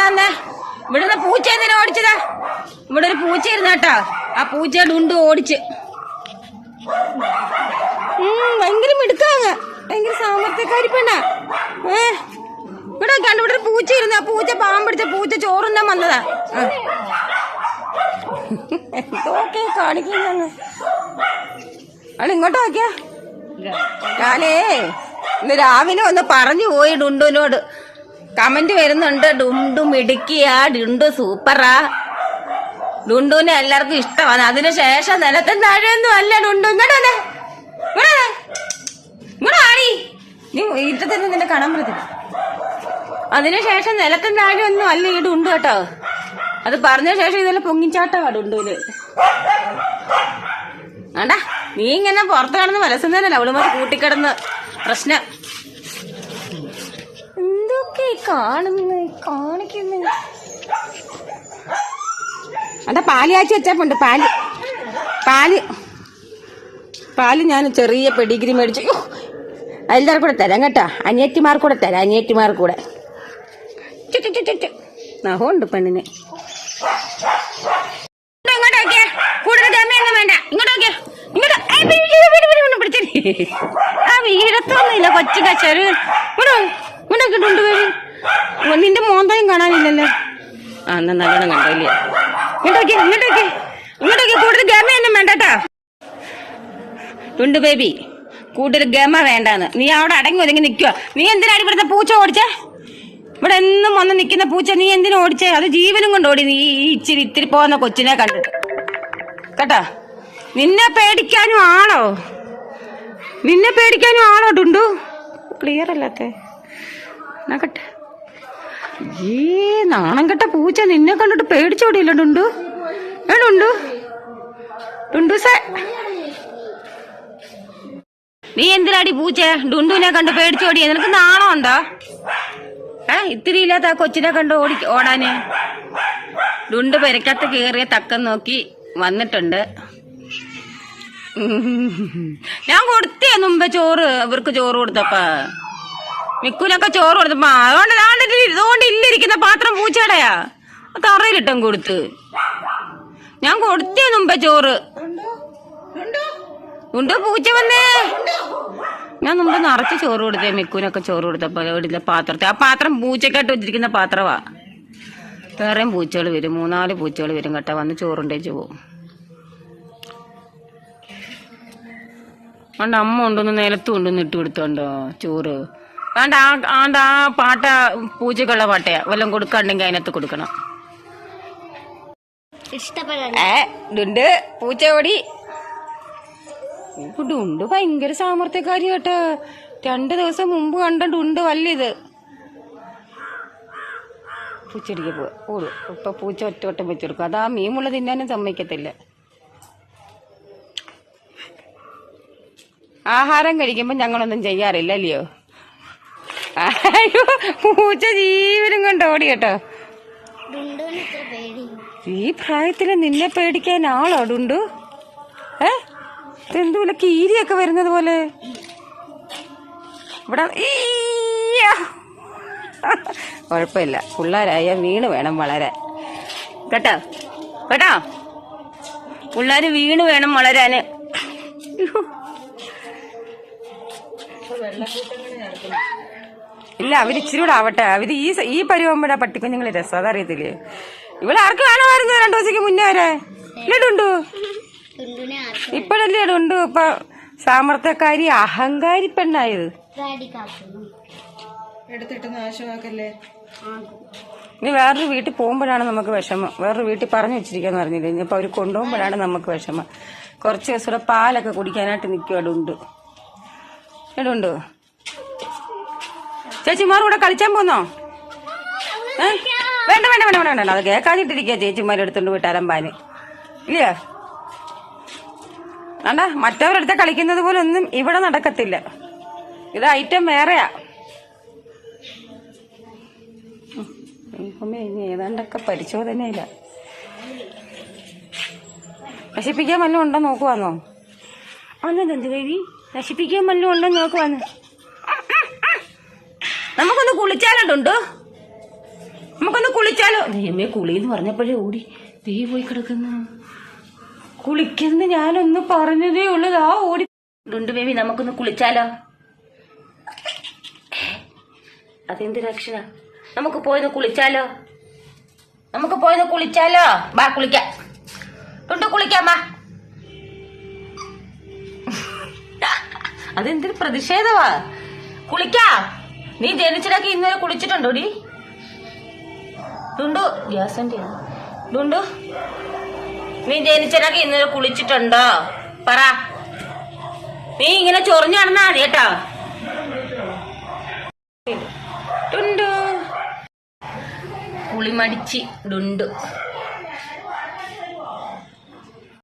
വന്നേ ഇവിടുന്ന് പൂച്ച എന്തിനാ ഓടിച്ചതാ? ഇവിടെ ഒരു പൂച്ച ഇരുന്ന കേട്ടോ ആ പൂച്ച ഡുണ്ടു ഓടിച്ച്. ഭയങ്കര മിടുക്കാങ്ങ ഭയങ്കര സാമർത്ഥ്യക്കാരി പെണ്ണാ. ഏ ഇവിടെ കണ്ടു ഇവിടെ ഒരു പൂച്ച ഇരുന്ന. പൂച്ച പാമ്പിടിച്ച പൂച്ച ചോറുന്നാൻ വന്നതാ. ഓക്കെ കാണിക്കുന്ന കാണിക്കുന്നു അവൾ ഇങ്ങോട്ട് നോക്കിയാ. ഞാനേ ഇന്ന് രാവിലെ ഒന്ന് പറഞ്ഞു പോയി ഡുണ്ടുവിനോട്. കമന്റ് വരുന്നുണ്ട് ഡുണ്ടു മിടുക്കിയാ ഡുണ്ടു സൂപ്പറാ. ഡുണ്ടുവിനെ എല്ലാവർക്കും ഇഷ്ടമാണ്. അതിനുശേഷം നിലത്തും താഴെയൊന്നും അല്ല ഡുണ്ടു. ഇങ്ങോട്ടെ വന്നേ. ഇവിടെ വന്നേ. ഇങ്ങോട്ട് ആടി നീ ഈറ്റത്തിന് നിന്നെ കാണാൻ പറ്റത്തില്ല. അതിനുശേഷം നിലത്തും താഴെയൊന്നും അല്ല ഈ ഡുണ്ടു കേട്ടോ. അത് പറഞ്ഞ ശേഷം ഇതെല്ലാം പൊങ്ങിച്ചാട്ടോ ഡുണ്ടുവിന്. വേണ്ട നീ ഇങ്ങനെ പുറത്ത് കിടന്ന് വലസുന്നതല്ല അവളുമാർ കൂട്ടിക്കിടന്ന് പ്രശ്നം. കാണുന്നു കാണിക്കുന്നേ. അതാ പാൽ കാച്ചി വെച്ചപ്പോണ്ട്. പാൽ പാൽ പാൽ ഞാൻ ചെറിയ പെഡിഗ്രി മേടിച്ചു. എല്ലാവർക്കും കൂടെ തരാം കേട്ടോ. അനിയറ്റിമാർ കൂടെ തരാം അനിയറ്റിമാർ കൂടെ. ഇങ്ങോട്ടൊക്കെ. നഖമുണ്ട് പെണ്ണിന്. നോക്കിയേ. കൂടുതൽ ഇങ്ങോട്ടൊക്കെ ഇങ്ങോട്ടൊക്കെ ഇങ്ങോട്ട് നോക്കിയേ. നിന്റെ മോന്തയും കാണാനില്ലല്ലോ. ആ എന്നാ നല്ലോണം കണ്ടോ ഇല്ലേ ഇങ്ങോട്ടേക്ക് ഇങ്ങോട്ടേക്ക് ഇങ്ങോട്ടോക്കെ കൂടുതൽ ഗമയൊന്നും വേണ്ട വേണ്ടട്ടാ. ടുണ്ട് ബേബി കൂടുതൽ ഗമ വേണ്ടാന്ന്. നീ അവിടെ അടങ്ങി ഒതുങ്ങി നിൽക്കുക നീ എന്തിനാണ് ഇവിടുത്തെ പൂച്ച ഓടിച്ചേ? ഇവിടെ എന്നും വന്ന് നിൽക്കുന്ന പൂച്ച നീ എന്തിനു ഓടിച്ചേ? അത് ജീവനും കൊണ്ട് ഓടി. നീ ഈ ഇച്ചിരി ഇത്തിരി പോകുന്ന കൊച്ചിനെ കണ്ടിട്ട് കേട്ടാ? നിന്നെ പേടിക്കാനും ആണോ? നിന്നെ പേടിക്കാനും ആണോ ടുണ്ടു? ക്ലിയർ അല്ലാത്തേ നോക്കട്ടെ ഈ നാണം കെട്ട പൂച്ച നിന്നെ കണ്ടിട്ട് പേടിച്ചോടിയില്ല ടുണ്ടു ഏ ടുണ്ടു സേ. നീ എന്തിനാടി പൂച്ച ഡുണ്ടുവിനെ കണ്ട് പേടിച്ചോടിയ? നിനക്ക് നാണം ഉണ്ടോ? ഏ ഇത്തിരി ഇല്ലാത്ത ആ കൊച്ചിനെ കണ്ട് ഓടി ഓടാന്. ഡുണ്ട് പെരക്കത്ത് കയറിയ തക്കം നോക്കി വന്നിട്ടുണ്ട്. ഞാൻ കൊടുത്തേ മുമ്പേ ചോറ് ഇവർക്ക് ചോറ് കൊടുത്തപ്പ. മിക്കുനൊക്കെ ചോറ് കൊടുത്തപ്പ അതുകൊണ്ട് ഇല്ല- ഇല്ലിരിക്കുന്ന പാത്രം പൂച്ചയുടെയാ തറയിലിട്ടും കൊടുത്ത്. ഞാൻ കൊടുത്തേ മുമ്പേ ചോറ്. ഉണ്ട് പൂച്ച വന്നേ? ഞാൻ മുമ്പ് നിറച്ച് ചോറ് കൊടുത്തേ മിക്കുനൊക്കെ ചോറ് കൊടുത്തപ്പോ ഇവിടുത്തെ പാത്രത്തെ. ആ പാത്രം പൂച്ചക്കായിട്ട് വെച്ചിരിക്കുന്ന പാത്രമാ വേറെയും പൂച്ചകൾ വരും. മൂന്നാൽ പൂച്ചകൾ വരും കേട്ടോ. വന്ന് ചോറുണ്ടേച്ച് പോവും. അതുകൊണ്ട് അമ്മ ഉണ്ടെന്ന് നിലത്തും ഇട്ട് കൊടുത്തോണ്ടോ ചോറ്? വേണ്ട ആ ആണ്ട് ആ പാട്ട പൂജക്കുള്ള പാട്ടയാ വല്ലതും കൊടുക്കാണ്ടെങ്കിൽ അതിനകത്ത് കൊടുക്കണം. ഡുണ്ട് പൂച്ച ഓടി. ഭയങ്കര സാമർത്ഥ്യക്കാരി കേട്ടോ. രണ്ട് ദിവസം മുമ്പ് കണ്ട ഡുണ്ട് വല്യത് പൂച്ചടിക്ക് പോ ഓടും. ഇപ്പൊ പൂച്ച ഒറ്റ വട്ടം വെച്ചെടുക്കും അതാ മീമുള്ള തിന്നാനും സമ്മതിക്കത്തില്ല. ആഹാരം കഴിക്കുമ്പോൾ ഞങ്ങളൊന്നും ചെയ്യാറില്ല അല്ലയോ അയ്യോ പൂച്ച ജീവനും കൊണ്ട് ഓടി കേട്ടോ. ഈ പ്രായത്തിൽ നിന്നെ പേടിക്കാൻ ആളോ ഡുണ്ടു. ഏ? ഇതെന്തുപോലെ കീരിയൊക്കെ വരുന്നത് പോലെ? ഇവിടെ. കുഴപ്പമില്ല. പിള്ളേരായ വീണ് വേണം വളരാൻ. കേട്ടോ? കേട്ടോ? പിള്ളേര് വീണ് വേണം വളരാന്. അയ്യോ. ഇല്ല അവർ ഇച്ചിരി കൂടെ ആവട്ടെ. അവർ ഈ ഈ പരുവമ്പഴ പട്ടിക്കുഞ്ഞുങ്ങൾ രസം അതറിയത്തില്ലേ? ഇവിടെ ആർക്ക് കാണുമായിരുന്നു രണ്ടു ദിവസത്തേക്ക് മുന്നേ വരെ. ഇല്ലടുണ്ടു ഇപ്പോഴല്ലേ ഇടുണ്ടു ഇപ്പൊ സാമർത്ഥ്യക്കാരി അഹങ്കാരി പെണ്ണായത്. ഇനി വേറൊരു വീട്ടിൽ പോകുമ്പോഴാണ് നമുക്ക് വിഷമം. വേറൊരു വീട്ടിൽ പറഞ്ഞു വെച്ചിരിക്കാന്ന് പറഞ്ഞില്ലേ? ഇനിയിപ്പോ അവർ കൊണ്ടുപോകുമ്പോഴാണ് നമുക്ക് വിഷമം. കുറച്ച് ദിവസം കൂടെ പാലൊക്കെ കുടിക്കാനായിട്ട് നിൽക്കും ഇടുണ്ട് ഇടുണ്ട് ചേച്ചിമാർ കൂടെ കളിച്ചാൻ പോന്നോ? വേണ്ട വേണ്ട വേണ്ട വേണ്ട വേണ്ട. അത് കേൾക്കാതിട്ടിരിക്കുക ചേച്ചിമാരെ എടുത്തോണ്ട് പോയിട്ട് അലമ്പാന് ഇല്ലയോ വേണ്ട മറ്റവരെടുത്ത കളിക്കുന്നത് പോലെ ഒന്നും ഇവിടെ നടക്കത്തില്ല. ഇത് ഐറ്റം വേറെയാ. ഏതാണ്ടൊക്കെ പരിശോധനയില്ല നശിപ്പിക്കാൻ വല്ലതും ഉണ്ടോ നോക്കുവാന്നോ? അന്നെന്ത് ദേവി? നശിപ്പിക്കാൻ വല്ലതും ഉണ്ടോ നോക്കുവാന്ന്? നമുക്കൊന്ന് കുളിച്ചാലുണ്ടോ? നമുക്കൊന്ന് കുളിച്ചാലോ? ദൈവമേ കുളി എന്ന് പറഞ്ഞപ്പോഴേ ഓടി തീ പോയി കിടക്കുന്നു. കുളിക്കുന്ന ഞാനൊന്ന് പറഞ്ഞതേ ഉള്ളത് ആ ഓടി. ഡുണ്ടു ബേബി നമുക്കൊന്ന് കുളിച്ചാലോ? അതെന്ത് രക്ഷണ നമുക്ക് പോയത് കുളിച്ചാലോ? നമുക്ക് പോയത് കുളിച്ചാലോ? ബാ കുളിക്കാം. ഡുണ്ടു കുളിക്കാം ബാ അതെന്തൊരു പ്രതിഷേധമാ? കുളിക്കാ. നീ ജനിച്ചിടക്ക് ഇന്നലെ കുളിച്ചിട്ടുണ്ടോ ഡി ഡുണ്ടു ഗ്യാസിന്റെ ഡുണ്ടു നീ ജനിച്ചിടക്ക് ഇന്നലെ കുളിച്ചിട്ടുണ്ടോ? പറ. നീ ഇങ്ങനെ ചൊറിഞ്ഞു നടന്നാ മതി കേട്ടോ. ഡുണ്ടു കുളിമടിച്ച് ഡുണ്ടു